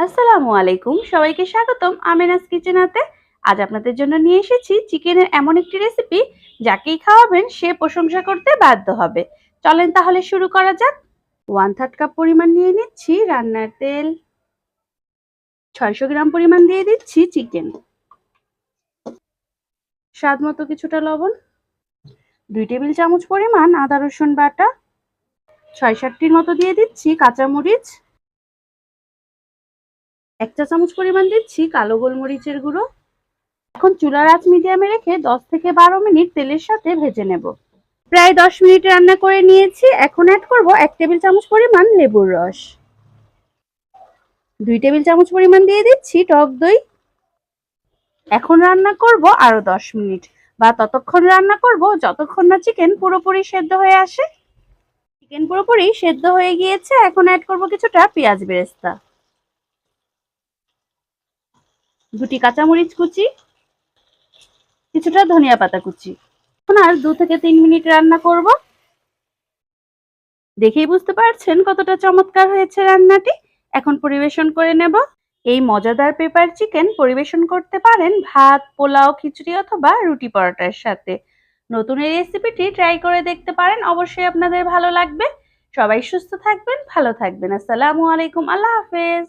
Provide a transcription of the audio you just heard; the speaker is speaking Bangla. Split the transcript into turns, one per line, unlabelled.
আসসালামু আলাইকুম। সবাইকে স্বাগতম আমেনাস কিচেনাতে আজ আপনাদের জন্য নিয়ে এসেছি চিকেনের এমন একটি রেসিপি যাকেই খাওয়াবেন সে প্রশংসা করতে বাধ্য হবে। চলেন তাহলে শুরু করা যাক। ওয়ান থার্ড কাপ পরিমাণ নিয়ে নিচ্ছি রান্নার তেল। ছয়শো গ্রাম পরিমাণ দিয়ে দিচ্ছি চিকেন স্বাদ মতো কিছুটা লবণ। দুই টেবিল চামচ পরিমাণ আদা রসুন বাটা। ছয় সাতটির মতো দিয়ে দিচ্ছি কাঁচামরিচ। এক চা চামচ পরিমাণ দিচ্ছি কালো গোলমরিচের গুঁড়ো। এখন চুলার আঁচ মিডিয়ামে রেখে দশ থেকে বারো মিনিট তেলের সাথে ভেজে নেব। প্রায় দশ মিনিট রান্না করে নিয়েছি। এখন অ্যাড করব এক টেবিল চামচ পরিমাণ লেবুর রস। দুই টেবিল চামচ পরিমাণ দিয়ে দিচ্ছি টক দই। এখন রান্না করব আরও দশ মিনিট বা ততক্ষণ রান্না করব যতক্ষণ না চিকেন পুরোপুরি সেদ্ধ হয়ে আসে। চিকেন পুরোপুরি সেদ্ধ হয়ে গিয়েছে। এখন অ্যাড করব কিছুটা পেঁয়াজ বেরেস্তা। দুটি কাঁচামরিচ কুচি, কিছুটা ধনিয়া পাতা কুচি। এখন আর দু থেকে তিন মিনিট রান্না করব। দেখেই বুঝতে পারছেন কতটা চমৎকার হয়েছে রান্নাটি। এখন পরিবেশন করে নেব। এই মজাদার পেপার চিকেন পরিবেশন করতে পারেন ভাত, পোলাও, খিচুড়ি অথবা রুটি পরোটার সাথে। নতুন এই রেসিপিটি ট্রাই করে দেখতে পারেন, অবশ্যই আপনাদের ভালো লাগবে। সবাই সুস্থ থাকবেন, ভালো থাকবেন। আসসালামু আলাইকুম, আল্লাহ হাফেজ।